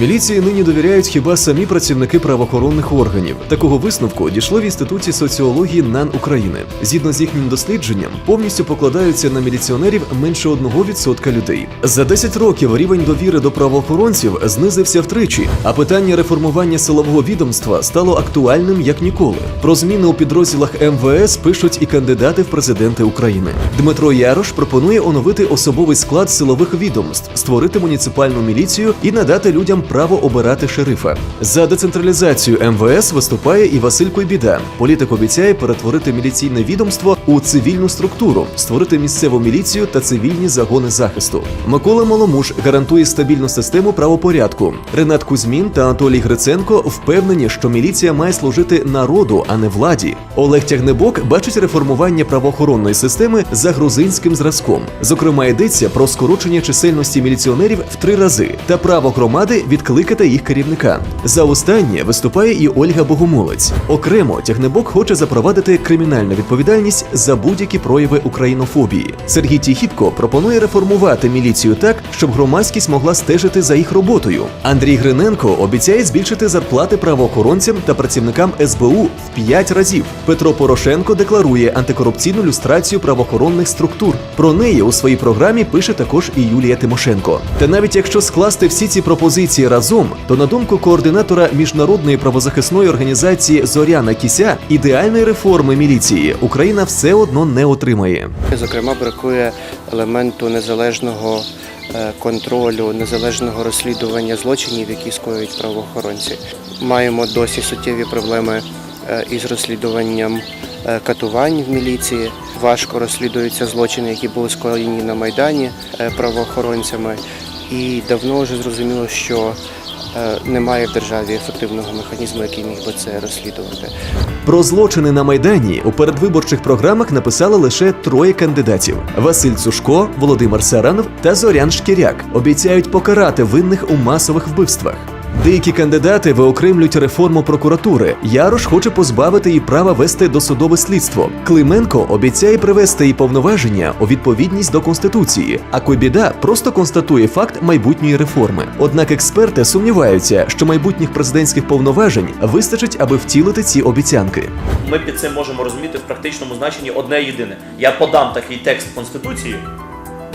Міліції нині довіряють хіба самі працівники правоохоронних органів. Такого висновку дійшло в інституті соціології НАН України. Згідно з їхнім дослідженням, повністю покладаються на міліціонерів менше 1% людей. За 10 років рівень довіри до правоохоронців знизився втричі, а питання реформування силового відомства стало актуальним як ніколи. Про зміни у підрозділах МВС пишуть і кандидати в президенти України. Дмитро Ярош пропонує оновити особовий склад силових відомств, створити муніципальну міліцію і надати людям право обирати шерифа. За децентралізацію МВС виступає і Василь Койбіда. Політик обіцяє перетворити міліційне відомство у цивільну структуру, створити місцеву міліцію та цивільні загони захисту. Микола Маломуш гарантує стабільну систему правопорядку. Ренат Кузьмін та Анатолій Гриценко впевнені, що міліція має служити народу, а не владі. Олег Тягнебок бачить реформування правоохоронної системи за грузинським зразком. Зокрема, йдеться про скорочення чисельності міліціонерів в три рази та право громади відкликати їх керівника. За останнє виступає і Ольга Богомолець. Окремо Тягнебок хоче запровадити кримінальну відповідальність за будь-які прояви українофобії. Сергій Тіхіпко пропонує реформувати міліцію так, щоб громадськість могла стежити за їх роботою. Андрій Гриненко обіцяє збільшити зарплати правоохоронцям та працівникам СБУ в 5 разів. Петро Порошенко декларує антикорупційну люстрацію правоохоронних структур. Про неї у своїй програмі пише також і Юлія Тимошенко. Та навіть якщо скласти всі ці пропозиції разом, то на думку координатора міжнародної правозахисної організації Зоряна Кіся, ідеальної реформи міліції Україна все одно не отримає. Зокрема, бракує елементу незалежного е, контролю, незалежного розслідування злочинів, які скоюють правоохоронці. Маємо досі суттєві проблеми е, із розслідуванням е, катувань в міліції. Важко розслідуються злочини, які були скоєні на майдані правоохоронцями. І давно вже зрозуміло, що е, немає в державі ефективного механізму, який міг би це розслідувати. Про злочини на майдані у передвиборчих програмах написали лише троє кандидатів: Василь Цушко, Володимир Саранов та Зорян Шкіряк. Обіцяють покарати винних у масових вбивствах. Деякі кандидати виокремлюють реформу прокуратури. Ярош хоче позбавити її права вести досудове слідство. Клименко обіцяє привести її повноваження у відповідність до конституції. А Койбіда просто констатує факт майбутньої реформи. Однак експерти сумніваються, що майбутніх президентських повноважень вистачить, аби втілити ці обіцянки. Ми під цим можемо розуміти в практичному значенні одне єдине. Я подам такий текст Конституції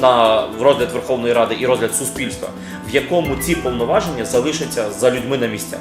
на розгляд Верховної Ради і розгляд суспільства, в якому ці повноваження залишаться за людьми на місцях.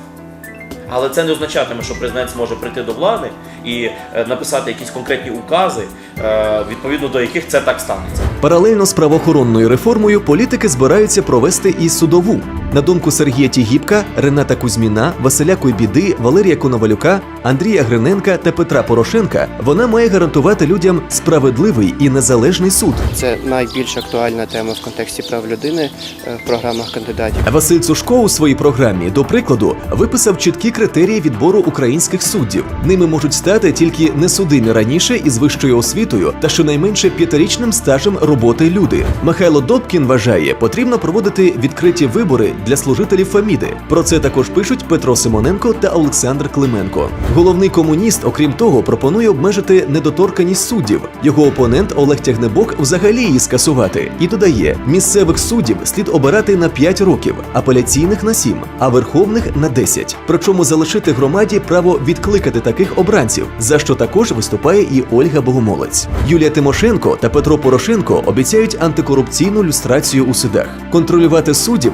Але це не означатиме, що президент зможе прийти до влади і е, написати якісь конкретні укази, е, відповідно до яких це так станеться. Паралельно з правоохоронною реформою політики збираються провести і судову. На думку Сергія Тігіпка, Рената Кузьміна, Василя Койбіди, Валерія Коновалюка, Андрія Гриненка та Петра Порошенка, вона має гарантувати людям справедливий і незалежний суд. Це найбільш актуальна тема в контексті прав людини е, в програмах кандидатів. Василь Цушко у своїй програмі, до прикладу, виписав чіткі критерії відбору українських суддів. Ними можуть стати тільки несудимі раніше із вищою освітою та щонайменше п'ятирічним стажем роботи люди. Михайло Добкін вважає, потрібно проводити відкриті вибори для служителів Фаміди. Про це також пишуть Петро Симоненко та Олександр Клименко. Головний комуніст, окрім того, пропонує обмежити недоторканість суддів. Його опонент Олег Тягнебок взагалі її скасувати і додає: місцевих суддів слід обирати на 5 років, апеляційних на 7, а верховних на 10. Причому залишити громаді право відкликати таких обранців, за що також виступає і Ольга Богомолець. Юлія Тимошенко та Петро Порошенко обіцяють антикорупційну люстрацію у судах. Контролювати суддів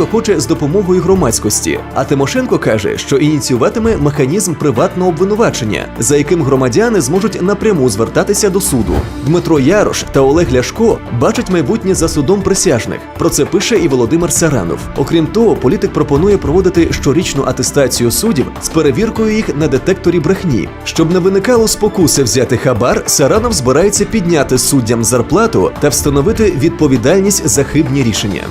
Порошенко хоче з допомогою громадськості. А Тимошенко каже, що ініціюватиме механізм приватного обвинувачення, за яким громадяни зможуть напряму звертатися до суду. Дмитро Ярош та Олег Ляшко бачать майбутнє за судом присяжних. Про це пише і Володимир Саранов. Окрім того, політик пропонує проводити щорічну атестацію суддів з перевіркою їх на детекторі брехні. Щоб не виникало спокуси взяти хабар, Саранов збирається підняти суддям зарплату та встановити відповідальність за хибні рішення.